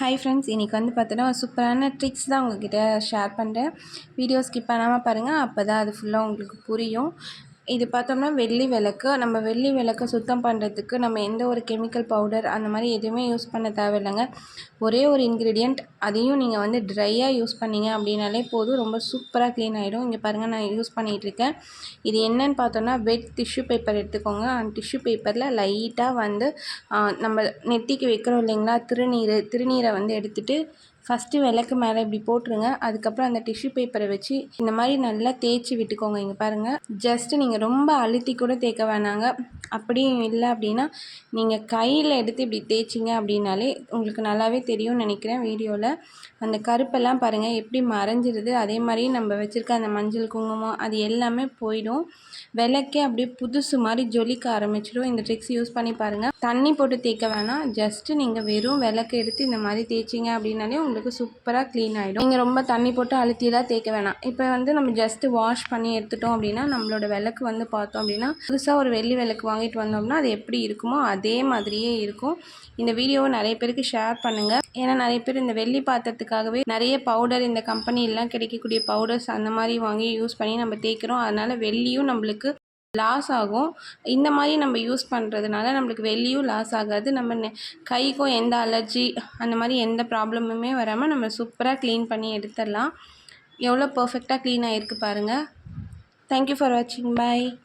Hi friends இன்றைக்கி வந்து பார்த்தோன்னா சூப்பரான ட்ரிக்ஸ் தான் உங்ககிட்ட ஷேர் பண்ணுறேன் வீடியோ ஸ்கிப் பண்ணாமல் பாருங்கள் அப்போ தான் அது ஃபுல்லாக உங்களுக்கு புரியும். இது பார்த்தோம்னா வெள்ளி விளக்கு. நம்ம வெள்ளி விளக்க சுத்தம் பண்ணுறதுக்கு நம்ம எந்த ஒரு கெமிக்கல் பவுடர் அந்த மாதிரி எதுவுமே யூஸ் பண்ண தேவையில்லைங்க. ஒரே ஒரு இன்க்ரீடியண்ட் அதையும் நீங்கள் வந்து ட்ரையாக யூஸ் பண்ணீங்க அப்படின்னாலே போதும். ரொம்ப சூப்பராக க்ளீன் ஆகிடும் இங்கே பாருங்கள் நான் யூஸ் பண்ணிகிட்ருக்கேன் இது என்னன்னு பார்த்தோன்னா வெட் டிஷ்யூ பேப்பர் எடுத்துக்கோங்க. அந்த டிஷ்யூ பேப்பரில் லைட்டாக வந்து நம்ம நெத்திக்கு வைக்கிறோம் இல்லைங்களா? திருநீர் திருநீரை வந்து எடுத்துகிட்டு ஃபஸ்ட்டு விளக்கு மேலே இப்படி போட்டுருங்க. அதுக்கப்புறம் அந்த டிஷ்யூ பேப்பரை வச்சு இந்த மாதிரி நல்லா தேய்ச்சி விட்டுக்கோங்க. இங்கே பாருங்கள் ஜஸ்ட்டு நீங்கள் ரொம்ப அழுத்தி கூட தேய்க்க வேணாங்க. அப்படியும் இல்லை அப்படின்னா நீங்கள் கையில் எடுத்து இப்படி தேய்ச்சிங்க அப்படின்னாலே உங்களுக்கு நல்லாவே தெரியும்னு நினைக்கிறேன் வீடியோவில் அந்த கருப்பெல்லாம் பாருங்கள் எப்படி மறைஞ்சிருது? அதே மாதிரி நம்ம வச்சுருக்க அந்த மஞ்சள் குங்குமம் அது எல்லாமே போயிடும். விளக்கே அப்படியே புதுசு மாதிரி ஜொலிக்க ஆரம்பிச்சிடும். இந்த ட்ரிக்ஸ் யூஸ் பண்ணி பாருங்கள் தண்ணி போட்டு தேய்க்க வேணாம். ஜஸ்ட்டு நீங்கள் வெறும் விளக்கு எடுத்து இந்த மாதிரி தேய்ச்சிங்க அப்படின்னாலே உங்களுக்கு சூப்பராக க்ளீன் ஆகிடும் நீங்கள் ரொம்ப தண்ணி போட்டு அழுத்திலாம் தேய்க்க வேணாம். இப்போ வந்து நம்ம ஜஸ்ட்டு வாஷ் பண்ணி எடுத்துட்டோம் அப்படின்னா நம்மளோட விளக்கு வந்து பார்த்தோம் அப்படின்னா புதுசாக ஒரு வெள்ளி விளக்கு வாங்கிட்டு வந்தோம்னா அது எப்படி இருக்குமோ அதே மாதிரியே இருக்கும். இந்த வீடியோவை நிறைய பேருக்கு ஷேர் பண்ணுங்கள் ஏன்னா நிறைய பேர் இந்த வெள்ளி பாத்திரத்துக்காகவே நிறைய பவுடர் இந்த கம்பெனிலாம் கிடைக்கக்கூடிய பவுடர்ஸ் அந்த மாதிரி வாங்கி யூஸ் பண்ணி நம்ம தேய்க்கிறோம். அதனால் வெள்ளியும் நம்மளுக்கு லாஸ் ஆகும். இந்த மாதிரி நம்ம யூஸ் பண்ணுறதுனால நம்மளுக்கு வெளியும் லாஸ் ஆகாது. நம்ம நெ- கைக்கும் எந்த அலர்ஜி அந்த மாதிரி எந்த ப்ராப்ளமுமே வராமல் நம்ம சூப்பராக க்ளீன் பண்ணி எடுத்துடலாம். எவ்வளோ பர்ஃபெக்டாக க்ளீன் ஆகிருக்கு பாருங்கள் தேங்க்யூ ஃபார் வாட்சிங் பாய்